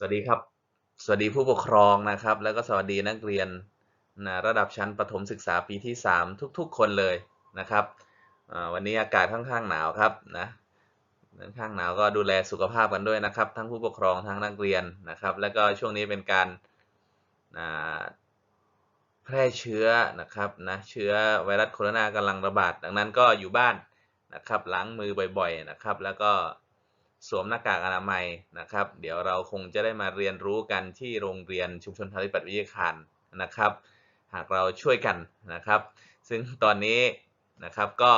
สวัสดีครับ สวัสดีผู้ปกครองนะครับ แล้วก็สวัสดีนักเรียนนะระดับชั้นประถมศึกษาปีที่ 3 ทุกๆ คนเลยนะครับ วันนี้อากาศค่อนข้างหนาวครับนะค่อนข้างหนาวก็ดูแลสุขภาพกันด้วยนะครับ ทั้งผู้ปกครองทั้งนักเรียนนะครับ แล้วก็ช่วงนี้เป็นการแพร่เชื้อนะครับนะเชื้อไวรัสโคโรนากำลังระบาด ดังนั้นก็อยู่บ้านนะครับล้างมือบ่อยๆนะครับ แล้วก็ สวมหน้ากากอนามัยนะครับ เดี๋ยวเราคงจะได้มาเรียนรู้กันที่โรงเรียนชุมชนทาริปัตวิทยาคารนะครับ หากเราช่วยกันนะครับ ซึ่งตอนนี้นะครับก็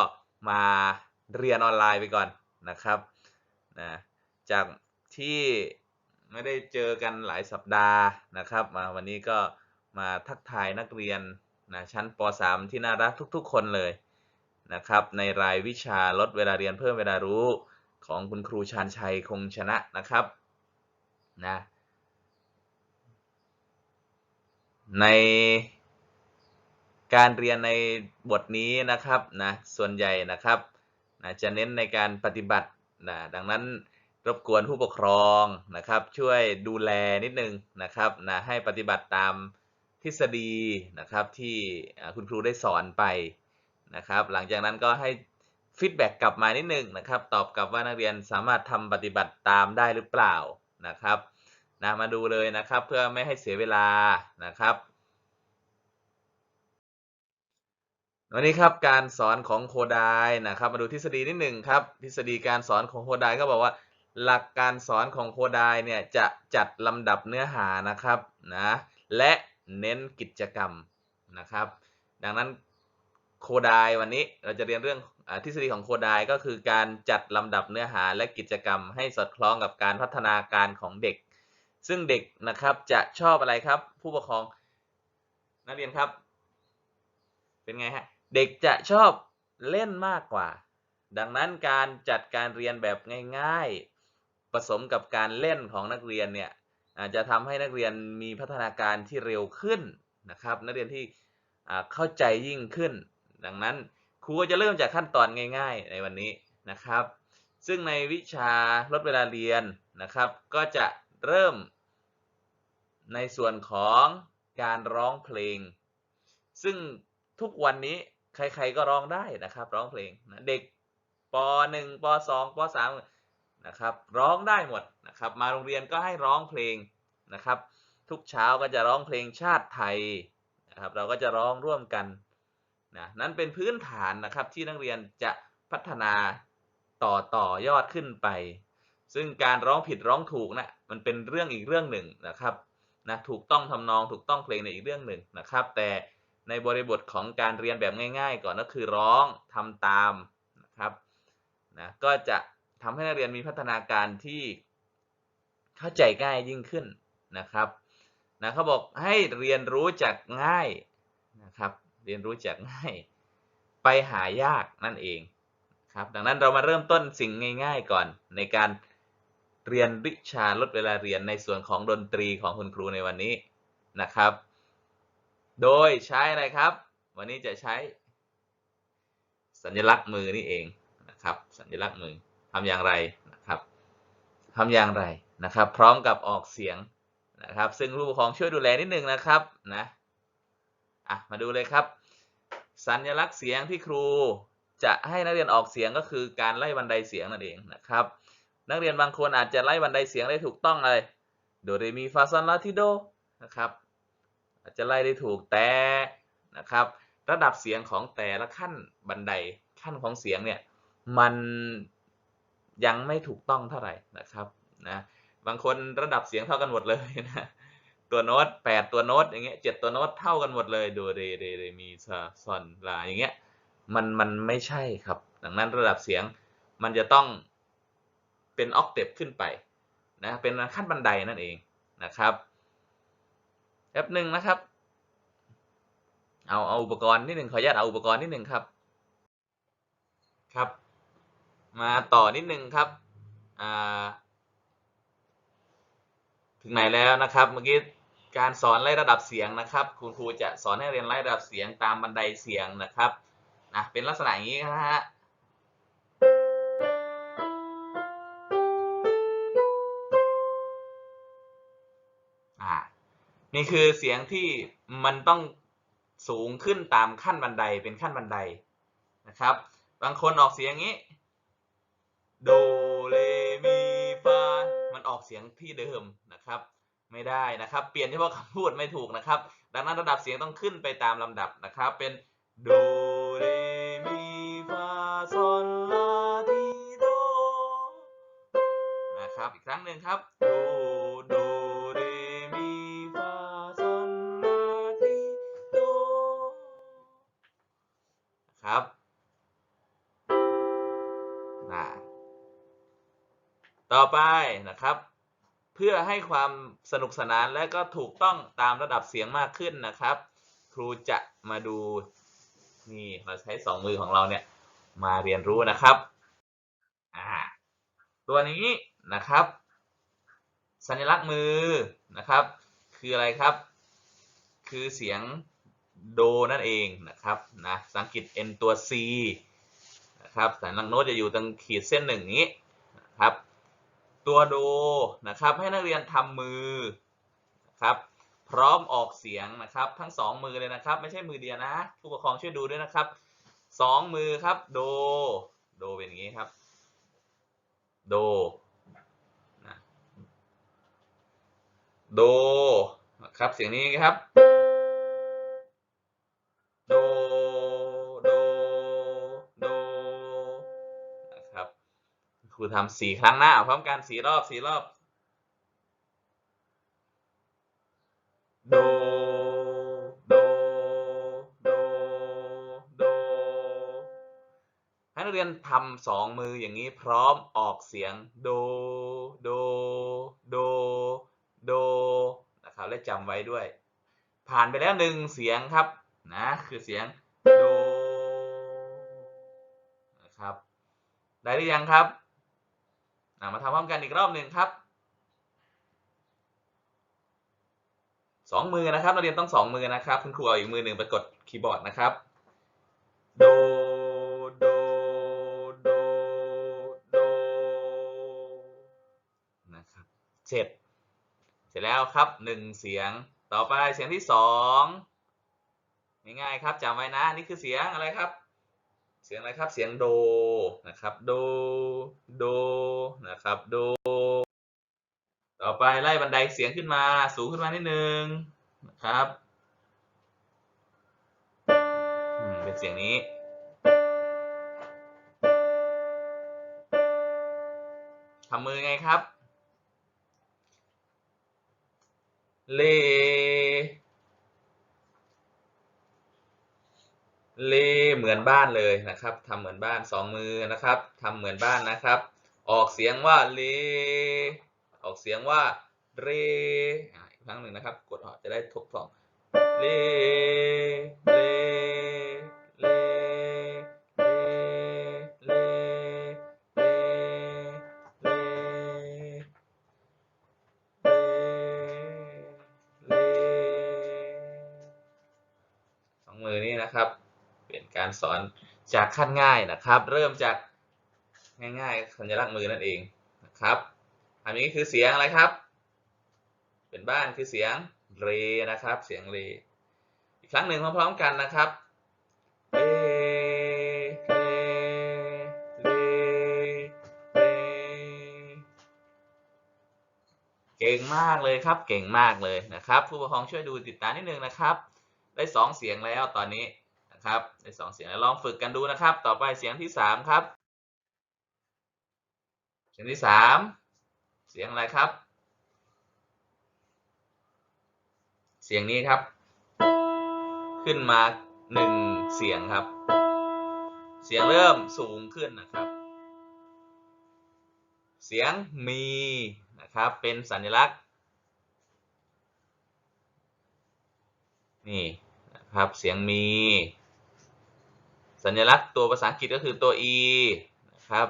มาเรียนออนไลน์ไปก่อนนะครับนะจากที่ไม่ได้เจอกันหลายสัปดาห์นะครับ มาวันนี้ก็มาทักทายนักเรียนนะชั้นป .3 ที่น่ารักทุกๆ คนเลยนะครับ ในรายวิชาลดเวลาเรียนเพิ่มเวลารู้ ของคุณครูชาญชัยคงชนะนะครับนะในการเรียนในบทนี้นะครับนะส่วนใหญ่นะครับนะจะเน้นในการปฏิบัตินะดังนั้นรบกวนผู้ปกครองนะครับ ช่วยดูแลนิดนึงนะครับนะให้ปฏิบัติตามทฤษฎีนะครับที่คุณครูได้สอนไปนะครับ หลังจากนั้นก็ให้ ฟีดแบ็กกลับมานิดนึงนะครับ ตอบกลับว่านักเรียนสามารถทำปฏิบัติตามได้หรือเปล่านะครับนะมาดูเลยนะครับเพื่อไม่ให้เสียเวลานะครับ วันนี้ครับการสอนของโคไดนะครับ มาดูทฤษฎีนิดหนึ่งครับ ทฤษฎีการสอนของโคไดก็บอกว่าหลักการสอนของโคไดเนี่ยจะจัดลำดับเนื้อหานะครับนะและเน้นกิจกรรมนะครับ ดังนั้นโคไดวันนี้เราจะเรียนเรื่อง ทฤษฎีของโคไดก็คือการจัดลำดับเนื้อหาและกิจกรรมให้สอดคล้องกับการพัฒนาการของเด็ก ซึ่งเด็กนะครับจะชอบอะไรครับ ผู้ปกครองนักเรียนครับ เป็นไงฮะเด็กจะชอบเล่นมากกว่า ดังนั้นการจัดการเรียนแบบง่าย ๆ ผสมกับการเล่นของนักเรียนเนี่ยอาจจะทำให้นักเรียนมีพัฒนาการที่เร็วขึ้นนะครับ นักเรียนที่เข้าใจยิ่งขึ้น ดังนั้น ครูก็จะเริ่มจากขั้นตอนง่าย ๆ ในวันนี้นะครับ ซึ่งในวิชาลดเวลาเรียนนะครับ ก็จะเริ่มในส่วนของการร้องเพลง ซึ่งทุกวันนี้ใครๆก็ร้องได้นะครับ ร้องเพลงนะเด็กป .1 ป .2 ป .3 นะครับ ร้องได้หมดนะครับ มาโรงเรียนก็ให้ร้องเพลงนะครับ ทุกเช้าก็จะร้องเพลงชาติไทยนะครับ เราก็จะร้องร่วมกัน นะนั้นเป็นพื้นฐานนะครับที่นักเรียนจะพัฒนาต่อต่อยอดขึ้นไป ซึ่งการร้องผิดร้องถูกนะมันเป็นเรื่องอีกเรื่องหนึ่งนะครับนะถูกต้องทำนองถูกต้องเพลงในอีกเรื่องหนึ่งนะครับ แต่ในบริบทของการเรียนแบบง่าย ๆ ก่อนก็คือร้องทำตามนะครับนะก็จะทำให้นักเรียนมีพัฒนาการที่เข้าใจง่ายยิ่งขึ้นนะครับนะเขาบอกให้เรียนรู้จากง่ายนะครับ เรียนรู้จากง่ายไปหายากนั่นเองครับ ดังนั้นเรามาเริ่มต้นสิ่งง่าย ๆ ก่อน ในการเรียนวิชาลดเวลาเรียนในส่วนของดนตรีของคุณครูในวันนี้นะครับ โดยใช้อะไรครับ วันนี้จะใช้ สัญลักษณ์มือนี่เองนะครับ สัญลักษณ์มือทำอย่างไรนะครับทำอย่างไรนะครับ พร้อมกับออกเสียงนะครับ ซึ่งผู้ปกครองช่วยดูแลนิดนึงนะครับนะ อะมาดูเลยครับ สัญลักษณ์เสียงที่ครูจะให้นักเรียนออกเสียงก็คือการไล่บันไดเสียงนั่นเองนะครับ นักเรียนบางคนอาจจะไล่บันไดเสียงได้ถูกต้องเลยโดเรมีฟาซอนลาทิโดนะครับอาจจะไล่ได้ถูกแต่นะครับ ระดับเสียงของแต่ละขั้นบันไดขั้นของเสียงเนี่ยมันยังไม่ถูกต้องเท่าไหร่นะครับนะบางคนระดับเสียงเท่ากันหมดเลยนะ ตัวโน้ตแปดตัวโน้ตอย่างเงี้ยเจ็ดตัวโน้ตเท่ากันหมดเลยดเรเรเรมีซาซอนลาอย่างเงี้ยมันมันไม่ใช่ครับ ดังนั้นระดับเสียงมันจะต้องเป็นออกเทปขึ้นไปนะเป็นขั้นบันไดนั่นเองนะครับแป๊บหนึ่งนะครับ เอาเอาอุปกรณ์นิดหนึ่งขออนุญาตเอาอุปกรณ์นิดหนึ่งครับ ครับ มาต่อนิดหนึ่งครับอ่าถึงไหนแล้วนะครับเมื่อกี้ การสอนไล่ระดับเสียงนะครับ คุณครูจะสอนให้เรียนไล่ระดับเสียงตามบันไดเสียงนะครับนะเป็นลักษณะอย่างนี้นะฮะนี่คือเสียงที่มันต้องสูงขึ้นตามขั้นบันไดเป็นขั้นบันไดนะครับ บางคนออกเสียงงี้โดเรมีฟามันออกเสียงที่เดิมนะครับ ไม่ได้นะครับ เปลี่ยนเฉพาะคำพูดไม่ถูกนะครับ ดังนั้นระดับเสียงต้องขึ้นไปตามลำดับนะครับ เป็นโดเรมีฟาซอลลาทีโดนะครับอีกครั้งหนึ่งครับโดโดเรมีฟาซอลลาทีโดครับต่อไปนะครับ เพื่อให้ความ สนุกสนานและก็ถูกต้องตามระดับเสียงมากขึ้นนะครับ ครูจะมาดูนี่เราใช้สองมือของเราเนี่ยมาเรียนรู้นะครับอ่าตัวนี้นะครับ สัญลักษณ์มือนะครับ คืออะไรครับ คือเสียงโดนั่นเองนะครับนะภาษาอังกฤษ n ตัว c นะครับสัญลักษณ์โน้ตจะอยู่ตรงขีดเส้นหนึ่งนี้นะครับ ตัวโดนะครับ ให้นักเรียนทำมือนะครับ พร้อมออกเสียงนะครับ ทั้งสองมือเลยนะครับ ไม่ใช่มือเดียวนะผู้ปกครองช่วยดูด้วยนะครับสองมือครับโดโดเป็นอย่างนี้ครับ โดนะโดนะครับเสียงนี้ครับ โด รูทำสี่ครั้งหน้า พร้อมกันสี่รอบสี่รอบ โด โด โด โด ให้นักเรียนทำสองมืออย่างนี้พร้อมออกเสียง โด โด โด โด นะครับ และจำไว้ด้วย ผ่านไปแล้วหนึ่งเสียงครับ นะ คือเสียง โด นะครับ ได้หรือยังครับ มาทำพร้อมกันอีกรอบหนึ่งครับสองมือนะครับนักเรียนต้องสองมือนะครับ คุณครูเอาอีกมือหนึ่งไปกดคีย์บอร์ดนะครับ โด โด โด โด นะครับเสร็จเสร็จแล้วครับหนึ่งเสียง ต่อไปเสียงที่สองง่ายๆครับจำไว้นะ นี่คือเสียงอะไรครับ สียงอะไรครับ เสียงโดนะครับ โด โด นะครับ โด ต่อไปไล่บันไดเสียงขึ้นมา สูงขึ้นมานิดนึงนะครับ เป็นเสียงนี้ ทำมือไงครับ เล เลเหมือนบ้านเลยนะครับทำเหมือนบ้านสองมือนะครับทำเหมือนบ้านนะครับ ออกเสียงว่าเลออกเสียงว่าเรอีกครั้งหนึ่งนะครับ กดออกจะได้ถูกต้องเลเลเลเล การสอนจากขั้นง่ายนะครับ เริ่มจากง่ายๆสัญลักษณ์มือนั่นเองนะครับ อันนี้คือเสียงอะไรครับ เป็นบ้านคือเสียงเรนะครับ เสียงเรอีกครั้งหนึ่งพร้อมๆกันนะครับเรเรเรเรเก่งมากเลยครับ เก่งมากเลยนะครับ ผู้ปกครองช่วยดูติดตามนิดนึงนะครับ ได้สองเสียงแล้วตอนนี้ นะครับได้สองเสียงแล้วลองฝึกกันดูนะครับ ต่อไปเสียงที่สามครับ เสียงที่สามเสียงอะไรครับ เสียงนี้ครับ ขึ้นมาหนึ่งเสียงครับ เสียงเริ่มสูงขึ้นนะครับ เสียงมีนะครับ เป็นสัญลักษณ์นี่นะครับ เสียงมี สัญลักษณ์ตัวภาษาอังกฤษก็คือตัว e นะครับ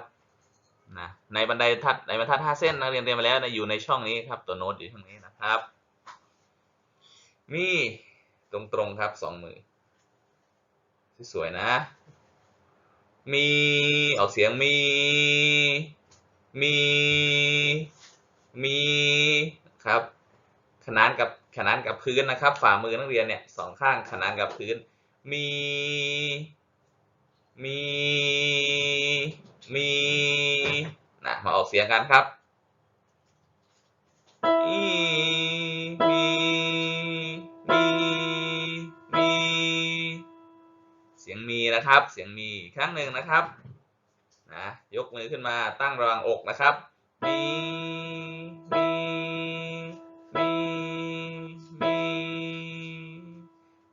นะในบันไดทัดในบรรทัดห้าเส้นนักเรียนเรียนมาแล้วนะอยู่ในช่องนี้ครับ ตัวโน้ตอยู่ตรงนี้นะครับ มีตรงๆครับสองมือสวยๆนะ มีออกเสียงมี มี มีครับขนานกับขนานกับพื้นนะครับ ฝ่ามือนักเรียนเนี่ยสองข้างขนานกับพื้น มี มี มีนะมาออกเสียงกันครับมีมี มี มี เสียงมีนะครับ เสียงมีครั้งหนึ่งนะครับ นะ ยกมือขึ้นมาตั้งระว่างอกนะครับ มี มี มี มี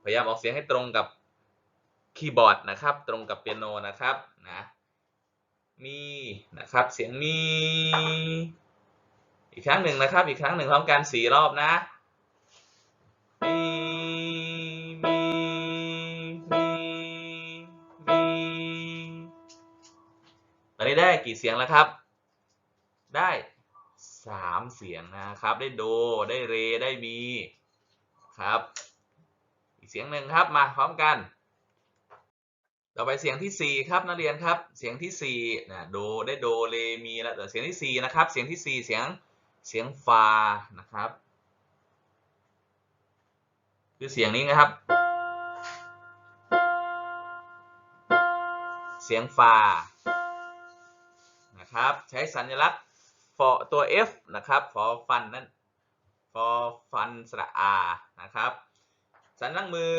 พยายามออกเสียงให้ตรงกับ คีย์บอร์ดนะครับ ตรงกับเปียโนนะครับนะมีนะครับเสียงมีอีกครั้งหนึ่งนะครับ อีกครั้งหนึ่งพร้อมกันสี่รอบนะมีมีมีมีตอนนี้ได้กี่เสียงแล้วครับ ได้สามเสียงนะครับ ได้โดได้เรได้มีครับ อีกเสียงหนึ่งครับมาพร้อมกัน ต่อไปเสียงที่สี่ครับนักเรียนครับ เสียงที่สี่นะโดได้โดเรมีแล้วเดี๋ยวเสียงที่สี่นะครับ เสียงที่สี่เสียงเสียงฟานะครับ คือเสียงนี้นะครับ เสียงฟานะครับ ใช้สัญลักษณ์ for ตัว F นะครับ for ฟันนั่น for ฟันสระอานะครับ สัญลักษณ์มือ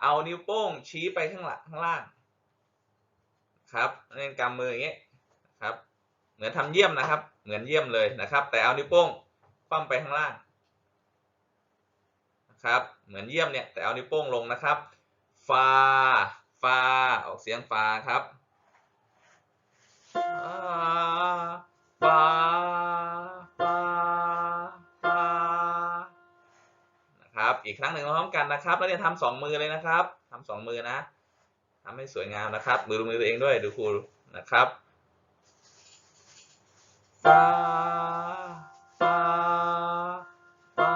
เอานิ้วโป้งชี้ไปข้างหลังข้างล่าง ครับเล่นกำมืออย่างเงี้ยครับเหมือนทำเยี่ยมนะครับ เหมือนเยี่ยมเลยนะครับ แต่เอานิ้วโป้งคว่ำไปข้างล่างนะครับ เหมือนเยี่ยมเนี่ยแต่เอานิ้วโป้งลงนะครับฟาฟาออกเสียงฟาครับฟาฟาฟานะครับ อีกครั้งหนึ่งพร้อมกันนะครับ แล้วเนี่ยทำสองมือเลยนะครับทำสองมือนะ ทำให้สวยงามนะครับ มือมือตัวเองด้วยดูครูนะครับฟาฟาฟา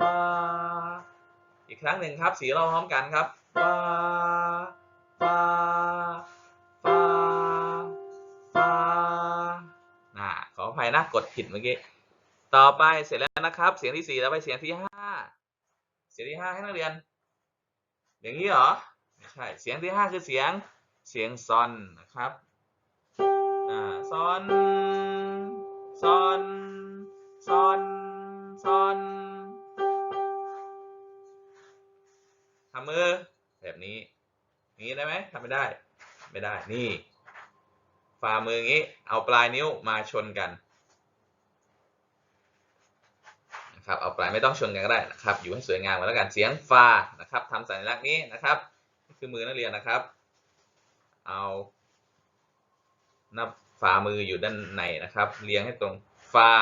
ฟาอีกครั้งหนึ่งครับ สีเราพร้อมกันครับฟาฟาฟาฟาน่าขออภัยนะกดผิดเมื่อกี้ ต่อไปเสร็จแล้วนะครับ เสียงที่สี่แล้วไปเสียงที่ห้า เสียงที่ห้าให้นักเรียน อย่างนี้เหรอ ใช่เสียงที่ห้าคือเสียงเสียงซอนนะครับอ่าซอนซอนซอนซอนทำมือแบบนี้นี้ได้ไหมทำไม่ได้ไม่ได้นี่ฝ่ามืออย่างนี้ เอาปลายนิ้วมาชนกันนะครับเอาปลายไม่ต้องชนกันก็ได้นะครับ อยู่ให้สวยงามกันแล้วกันเสียงฟานะครับทำสัญลักษณ์นี้นะครับ คือมือนักเรียนนะครับ เอานับฝ่ามืออยู่ด้านในนะครับ เรียงให้ตรงฟา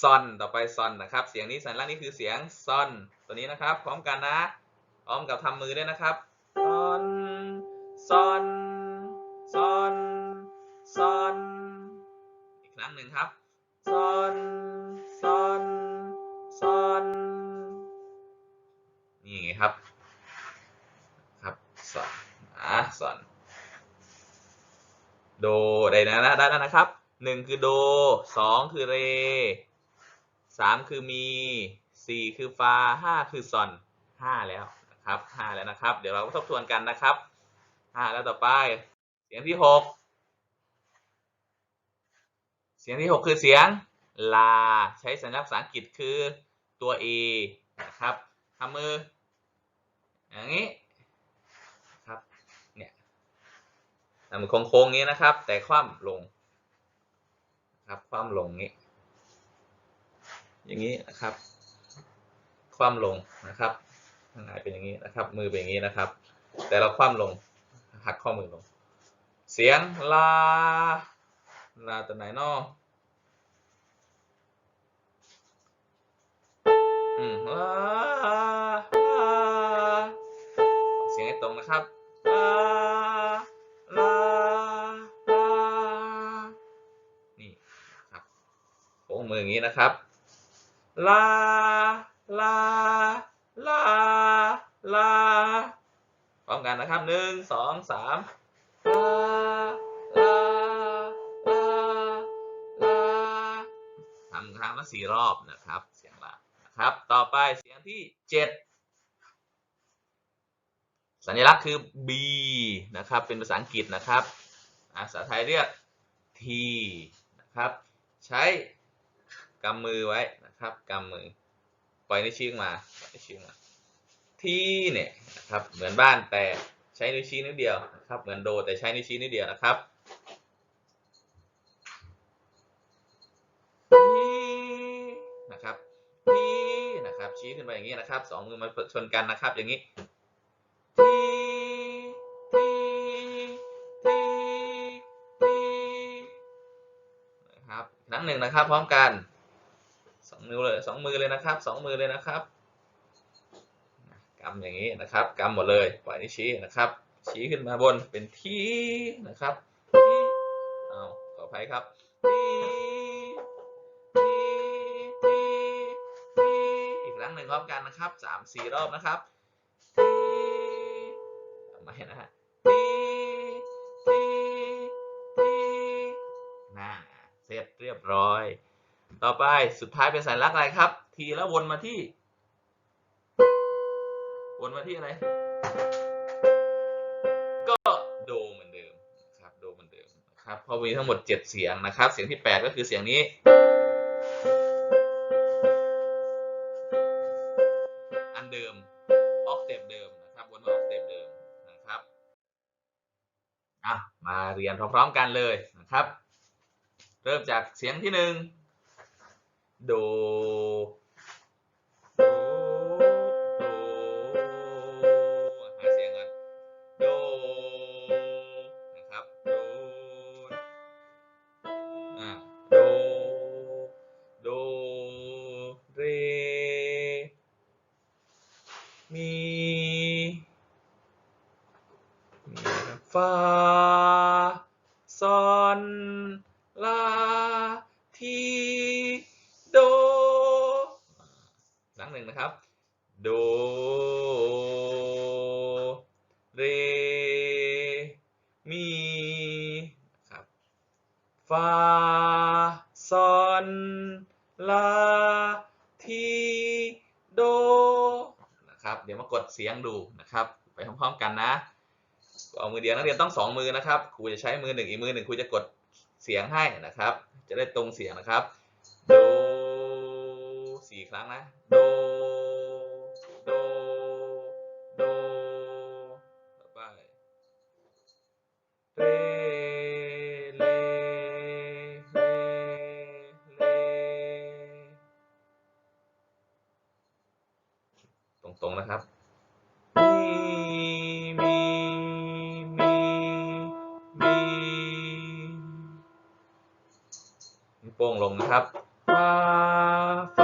ซอนต่อไปซอนนะครับ เสียงนี้สัญลักษณ์นี้คือเสียงซอนตัวนี้นะครับ พร้อมกันนะพร้อมกับทำมือด้วยนะครับซอนซอนซอนซอนอีกครั้งหนึ่งครับซอนซอนซอนนี่ไงครับซอน อะซอนโดได้นะนะได้แล้วนะครับหนึ่งคือโดสองคือเรสามคือมีสี่คือฟาห้าคือซอนห้าแล้วนะครับห้าแล้วนะครับ เดี๋ยวเราทบทวนกันนะครับห้าแล้วต่อไป เสียงที่หกเสียงที่หกคือเสียงลาใช้สัญลักษณ์ภาษาอังกฤษคือตัว A นะครับทำมืออย่างนี้ครับ เนี่ยทำ มือโค้งๆอย่างนี้นะครับ แต่คว่ำลงครับคว่ำลงนี้ อย่างนี้นะครับ คว่ำลงนะครับข้างในเป็นอย่างนี้นะครับ มือเป็นอย่างนี้นะครับ แต่เราคว่ำลง หักข้อมือลง เสียงลา ลาตัวไหนนออืมลาลาเสียงให้ตรงนะครับลา งมืออย่างนี้นะครับลาลาลาลาพร้อมกันนะครับหนึ่งสองสามลาลาลาลาทำครั้งละสี่รอบนะครับ เสียงลานะครับ ต่อไปเสียงที่เจ็ดสัญลักษณ์คือ B นะครับ เป็นภาษาอังกฤษนะครับอ่าภาษาไทยเรียก T นะครับ ใช้ กำมือไว้นะครับกำมือ ปล่อยนิ้วชี้มาปล่อยนิ้วชี้มา ที่เนี่ยนะครับเหมือนบ้านแต่ใช้นิ้วชี้นิ้วเดียวนะครับ เหมือนโดแต่ใช้นิ้วชี้นิ้วเดียวนะครับทีนะครับที่นะครับ ชี้ขึ้นไปอย่างนี้นะครับสองมือมาชนกันนะครับ อย่างนี้ทีทีทีทีนะครับครั้งหนึ่งนะครับ พร้อมกัน นิ้วเลยสองมือเลยนะครับสองมือเลยนะครับกำอย่างนี้นะครับกำหมดเลยปล่อยนิ้วชี้นะครับ ชี้ขึ้นมาบนเป็นทีนะครับทีเอาขออภัยครับทีทีทีทีอีกครั้งหนึ่งพร้อมกันนะครับสามสี่รอบนะครับที่เอาใหม่นะฮะทีทีทีน่าเสร็จเรียบร้อย ต่อไปสุดท้ายเป็นสัญลักษณ์อะไรครับ ทีแล้ววนมาที่ วนมาที่อะไร ก็โดเหมือนเดิมครับโดเหมือนเดิมนะครับเพราะมีทั้งหมด 7 เสียงนะครับ เสียงที่ 8 ก็คือเสียงนี้อันเดิมออกเตปเดิมนะครับวนมาออคเตปเดิมนะครับมาเรียนพร้อมๆกันเลยนะครับ เริ่มจากเสียงที่หนึ่ง โด เดี๋ยวมากดเสียงดูนะครับไปพร้อมๆกันนะเอามือเดียวนักเรียนต้องสองมือนะครับครูจะใช้มือหนึ่งอีกมือหนึ่งครูจะกดเสียงให้นะครับ จะได้ตรงเสียงนะครับโดสี่ครั้งนะโด นิ้วโป้งลงนะครับฟ้า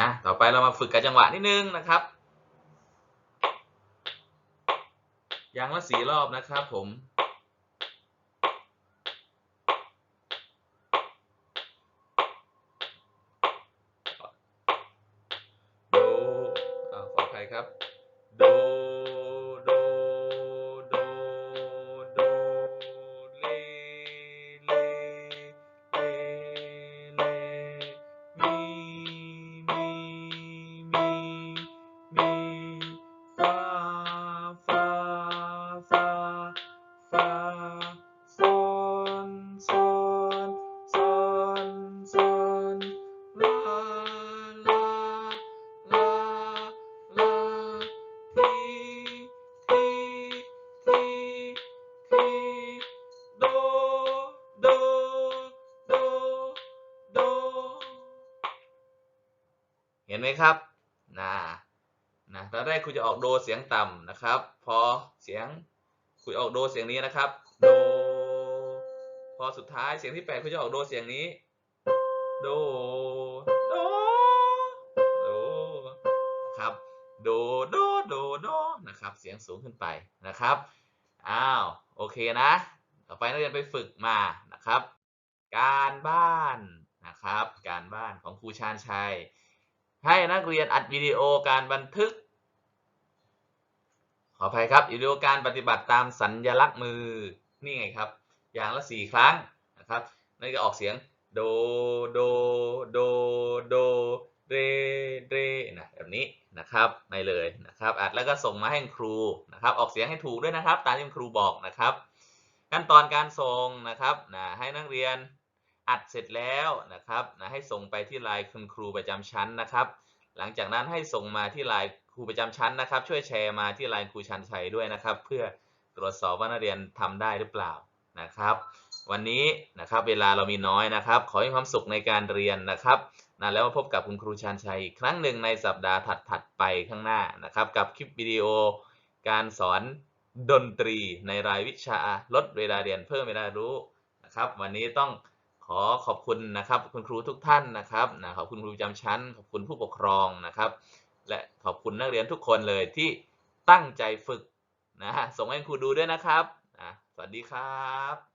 นะต่อไปเรามาฝึกกับจังหวะนิดนึงนะครับอย่างละสี่รอบนะครับผมโดอ่าขออภัยครับ จะออกโดเสียงต่ำนะครับ พอเสียงคุณออกโดเสียงนี้นะครับ โด พอสุดท้ายเสียงที่แปดคุณจะออกโดเสียงนี้ โด โด โดนะครับ โด โด โด โด นะครับ เสียงสูงขึ้นไปนะครับ อ้าว โอเคนะ ต่อไปนักเรียนไปฝึกมานะครับ การบ้านนะครับ การบ้านของครูชาญชัย ให้นักเรียนอัดวิดีโอการบันทึก ออภัยครับวิดีโอการปฏิบัติตามสัญลักษณ์มือนี่ไงครับ อย่างละสี่ครั้งนะครับนั่นก็ออกเสียงโดโดโดโดเรเรนะแบบนี้นะครับไม่เลยนะครับอัดแล้วก็ส่งมาให้ครูนะครับ ออกเสียงให้ถูกด้วยนะครับ ตามที่ครูบอกนะครับ ขั้นตอนการส่งนะครับนะให้นักเรียนอัดเสร็จแล้วนะครับนะให้ส่งไปที่ไลน์คุณครูประจำชั้นนะครับ หลังจากนั้นให้ส่งมาที่ไลน์ ครูประจำชั้นนะครับ ช่วยแชร์มาที่ไลน์ครูชันชัยด้วยนะครับ เพื่อตรวจสอบว่านักเรียนทำได้หรือเปล่านะครับ วันนี้นะครับเวลาเรามีน้อยนะครับ ขอให้ความสุขในการเรียนนะครับนะแล้วมาพบกับคุณครูชันชัยอีกครั้งหนึ่งในสัปดาห์ถัดๆไปข้างหน้านะครับ กับคลิปวิดีโอการสอนดนตรีในรายวิชาลดเวลาเรียนเพิ่มเวลารู้นะครับ วันนี้ต้องขอขอบคุณนะครับ คุณครูทุกท่านนะครับนะขอบคุณครูประจำชั้น ขอบคุณผู้ปกครองนะครับ และขอบคุณนักเรียนทุกคนเลยที่ตั้งใจฝึกนะส่งให้ครูดูด้วยนะครับ สวัสดีครับ